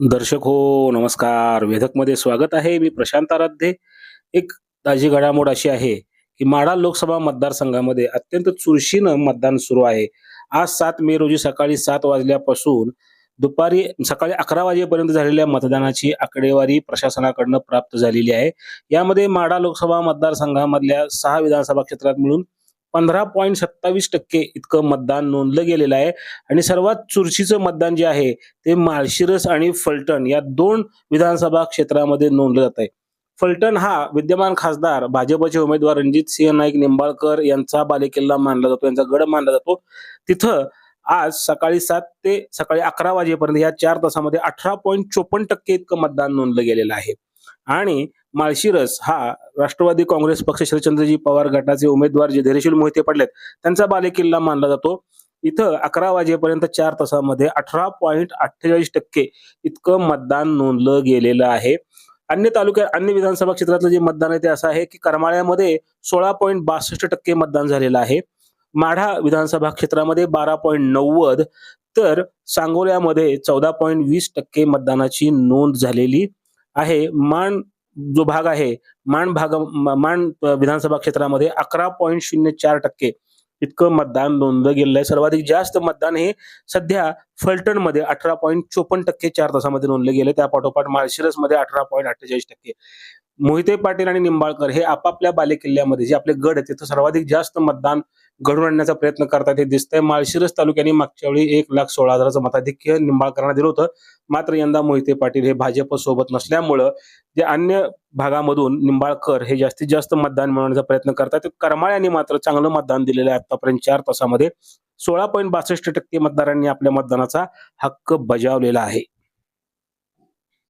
दर्शक हो नमस्कार. वेधकमध्ये स्वागत आहे. मी प्रशांत आराध्ये. एक ताजी घडामोड अशी आहे की माढा लोकसभा मतदारसंघामध्ये अत्यंत चुरशीनं मतदान सुरू आहे. आज सात मे रोजी सकाळी सात वाजल्यापासून दुपारी सकाळी अकरा वाजेपर्यंत झालेल्या मतदानाची आकडेवारी प्रशासनाकडनं प्राप्त झालेली आहे. यामध्ये माढा लोकसभा मतदारसंघामधल्या सहा विधानसभा क्षेत्रात मिळून पंधरा पॉईंट सत्तावीस टक्के इतकं मतदान नोंदलं गेलेलं आहे. आणि सर्वात चुरशीचं मतदान जे आहे ते माळशिरस आणि फलटण या दोन विधानसभा क्षेत्रामध्ये नोंदलं जात आहे फलटण हा विद्यमान खासदार भाजपचे उमेदवार रणजित सिंह नाईक निंबाळकर यांचा बालेकिल्ला मानला जातो यांचा गड मानला जातो. तिथं आज सकाळी सात ते सकाळी अकरा वाजेपर्यंत या चार तासामध्ये अठरा पॉईंट चोपन्न टक्के इतकं मतदान नोंदलं गेलेलं आहे. आणि माळशिरस हा राष्ट्रवादी काँग्रेस पक्ष शरदचंद्रजी पवार गटाचे उमेदवार जे धैर्यशील मोहिते पडलेत त्यांचा बालेकिल्ला मानला जातो. इथं अकरा वाजेपर्यंत चार तासामध्ये अठरा पॉईंट अठ्ठेचाळीस टक्के इतकं मतदान नोंदलं गेलेलं आहे. अन्य तालुक्यात अन्य विधानसभा क्षेत्रातलं जे मतदान आहे ते असं आहे की करमाळ्यामध्ये सोळा पॉईंट बासष्ट टक्के मतदान झालेलं आहे. माढा विधानसभा क्षेत्रामध्ये बारा पॉईंट नव्वद तर सांगोल्यामध्ये चौदा पॉईंट वीस टक्के मतदानाची नोंद झालेली आहे. मान जो भाग आहे मान भाग माण मान विधानसभा क्षेत्रामध्ये अकरा पॉईंट शून्य चार टक्के इतकं मतदान नोंदलं गेलेलं आहे सर्वाधिक जास्त मतदान हे सध्या फलटणमध्ये अठरा पॉईंट चोपन्न टक्के चार तासामध्ये नोंदले गेले. त्या पाठोपाठ माळशिरसमध्ये अठरा पॉईंट अठ्ठेचाळीस टक्के. मोहिते पाटील आणि निंबाळकर हे आपापल्या बालेकिल्ल्यामध्ये जे आपले गड आहेत तिथं सर्वाधिक जास्त मतदान घडून आणण्याचा प्रयत्न करतात. हे दिसतंय माळशिरस तालुक्याने मागच्या वेळी एक लाख सोळा हजाराचं मताधिक्य निंबाळकरांना दिलं होतं. मात्र यंदा मोहिते पाटील हे भाजप सोबत नसल्यामुळं जे अन्य भागामधून निंबाळकर हे जास्तीत जास्त मतदान मिळवण्याचा प्रयत्न करतात. करमाळ यांनी मात्र चांगलं मतदान दिलेलं आहे आतापर्यंत चार तासामध्ये. सोळा पॉईंट बासष्ट टक्के मतदारांनी आपल्या मतदानाचा हक्क बजावलेला आहे.